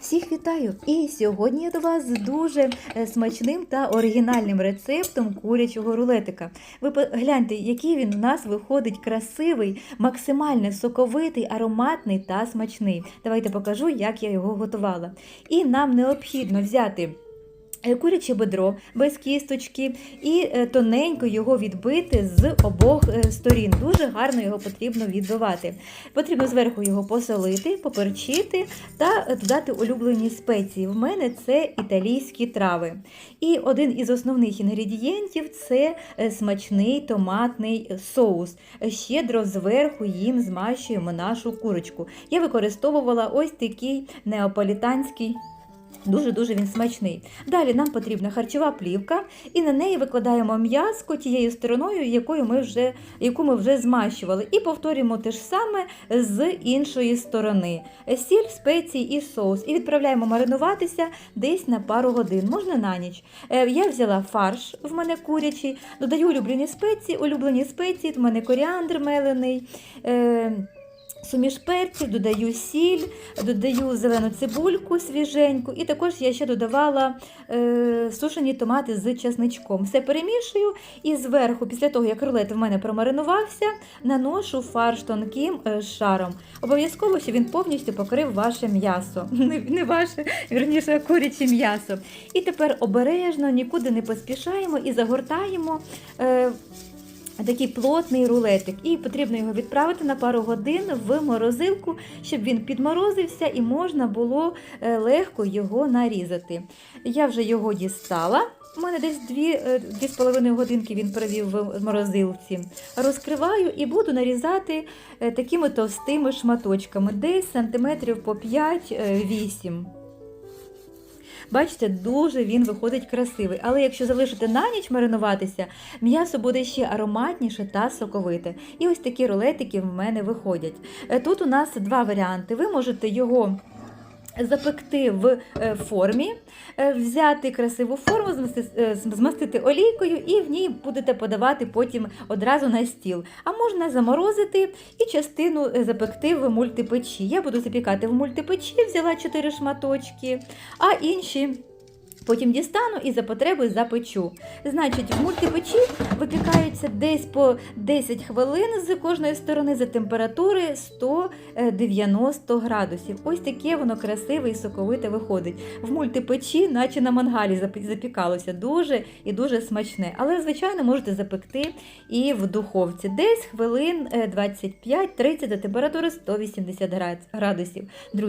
Всіх вітаю! І сьогодні я до вас з дуже е, смачним та оригінальним рецептом курячого рулетика. Ви гляньте, який він у нас виходить красивий, максимально соковитий, ароматний та смачний. Давайте покажу, як я його готувала. І нам необхідно взяти. Е, Куряче бедро без кісточки і е, тоненько його відбити з обох е, сторін. Дуже гарно його потрібно відбивати. Потрібно зверху його посолити, поперчити та додати улюблені спеції. В мене це італійські трави. І один із основних інгредієнтів це смачний томатний соус. Щедро зверху їм змащуємо нашу курочку. Я використовувала ось такий неаполітанський. Дуже-дуже він смачний. Далі нам потрібна харчова плівка, і на неї викладаємо м'язко тією стороною, якою ми вже, яку ми вже змащували. І повторюємо те ж саме з іншої сторони. Сіль, спеції і соус. І відправляємо маринуватися десь на пару годин, можна на ніч. Е, Я взяла фарш, в мене курячий, додаю улюблені спеції, улюблені спеції, в мене коріандр мелений. Суміш перців, додаю сіль, додаю зелену цибульку свіженьку, і також я ще додавала е, сушені томати з часничком. Все перемішую і зверху, після того, як рулет в мене промаринувався, наношу фарш тонким е, шаром. Обов'язково, щоб він повністю покрив ваше м'ясо. Не, не ваше, вірніше, куряче м'ясо. І тепер обережно, нікуди не поспішаємо і загортаємо. Е, Такий плотний рулетик, і потрібно його відправити на пару годин в морозилку, щоб він підморозився і можна було е, легко його нарізати. Я вже його дістала. У мене десь 2-2,5 годинки він провів в морозилці. Розкриваю і буду нарізати е, такими товстими шматочками, десь сантиметрів по 5-8. Бачите, дуже він виходить красивий. Але якщо залишити на ніч маринуватися, м'ясо буде ще ароматніше та соковите. І ось такі рулетики в мене виходять. Е, Тут у нас два варіанти. Ви можете його. Запекти в е, формі, е, взяти красиву форму, змастити, е, олійкою і в ній будете подавати потім одразу на стіл. А можна заморозити і частину запекти в мультипечі. Я буду запікати в мультипечі, взяла 4 шматочки, а інші. Потім дістану і за потреби запечу. Значить, в мультипечі випікаються десь по 10 хвилин з кожної сторони за температури 190 градусів. Ось таке воно красиве і соковите виходить. В мультипечі, наче на мангалі запікалося, дуже і дуже смачне. Але, звичайно, можете запекти і в духовці. Десь хвилин е, 25-30 до температури 180 градусів. Друзі.